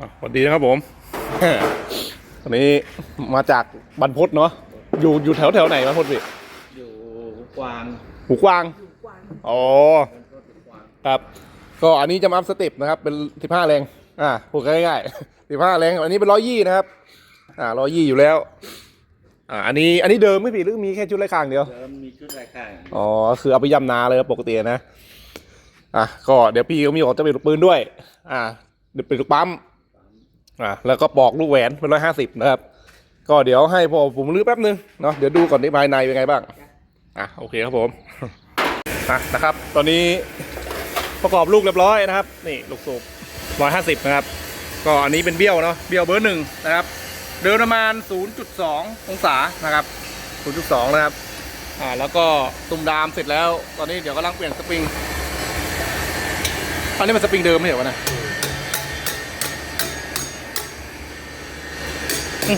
อะสวัสดีนะครับผมวันนี้มาจากบรรพตเนาะอยู่อยู่แถวแถวไหนบรรพตพี่อยู่กวางหูกวางอ๋อครับ ก็อันนี้จะมาอัพสเต็ปนะครับ เป็นสิบห้าแรงอ่าพูดง่ายๆสิบห้าแรงอันนี้เป็นร้อยยี่นะครับ อ่าร้อยยี่อยู่แล้วอ่าอันนี้อันนี้เดิมไม่ผิดหรือมีแค่ชุดไร้คางเดียวเดิมมีชุดรายการอ๋อคือเอาไปยำนาเลยปกตินะอะก็เดี๋ยวพี่ก็มีของจะเป็นลูกปืนด้วย อ่าเดี๋ยวเป็นลูกปั๊ม อ่าแล้วก็ปอกลูกแหวนเป็นร้อยห้าสิบนะครับ ก็เดี๋ยวให้พอผมรื้อแป๊บนึงเนาะเดี๋ยวดูก่อนในภายในเป็นไงบ้างอะโอเคครับผมอะนะครับ ตอนนี้ประกอบลูกเรียบร้อยนะครับ นี่ลูกสูบร้อยห้าสิบนะครับ ก็อันนี้เป็นเบี้ยวเนาะเบี้ยวเบอร์หนึ่งนะครับเดินประมาณ 0.2 องศานะครับ 0.2 นะครับ อ่า แล้วก็ตุ่มดามเสร็จแล้ว ตอนนี้เดี๋ยวกำลังเปลี่ยนสปริง อันนี้มันสปริงเดิมไม่เหรอวะนะ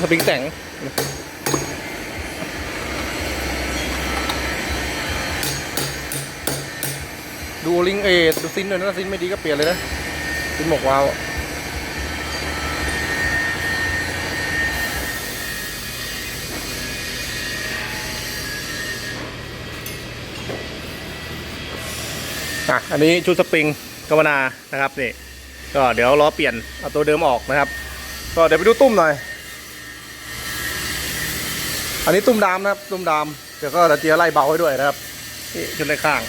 สปริงแต่งดูลิงเอดูซินด้วยนะซินไม่ดีก็เปลี่ยนเลยนะซินหมกวาวอะอะอันนี้ชุดสปริงกาวนานะครับนี่ก็เดี๋ยวล้อเปลี่ยนเอาตัวเดิมออกนะครับ ก็เดี๋ยวไปดูตุ้มหน่อย อันนี้ตุ้มดามนะครับ ตุ้มดามเดี๋ยวก็จะเจียไล่เบาให้ด้วยนะครับนี่ชุดในข้าง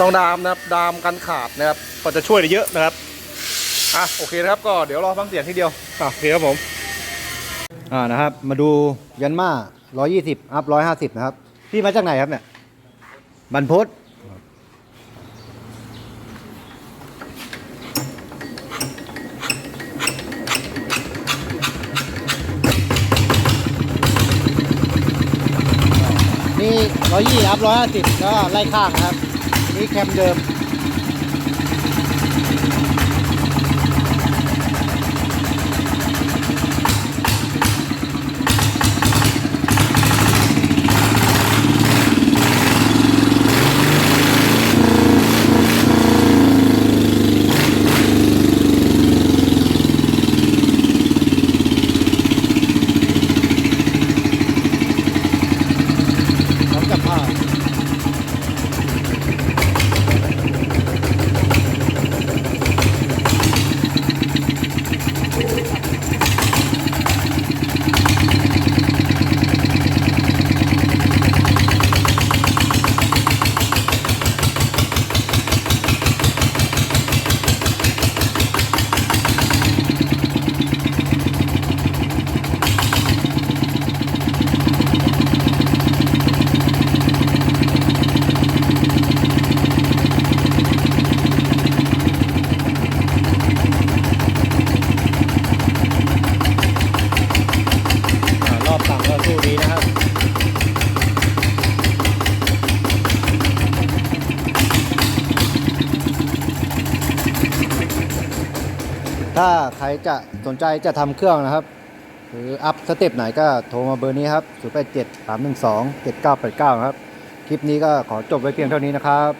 ต้องดามนะครับ ดามกันขาดนะครับ ก็จะช่วยได้เยอะนะครับอะโอเคนะครับก็เดี๋ยวรอฟังเสียงทีเดียวอะโอเคครับผมอ่านะครับ มาดูยันมา120 อัพ 150 นะครับ พี่มาจากไหนครับเนี่ย บันพศ รรพตนี่120อัพ150ก็ไล่ข้างครับ นี่แคมเดิม ถ้าใครจะสนใจจะทำเครื่องนะครับ หรืออัพสเต็ปไหนก็โทรมาเบอร์นี้ครับ0 8 7 3 1 2 7 9 8 9 ครับ คลิปนี้ก็ขอจบไว้เพียงเท่านี้นะครับ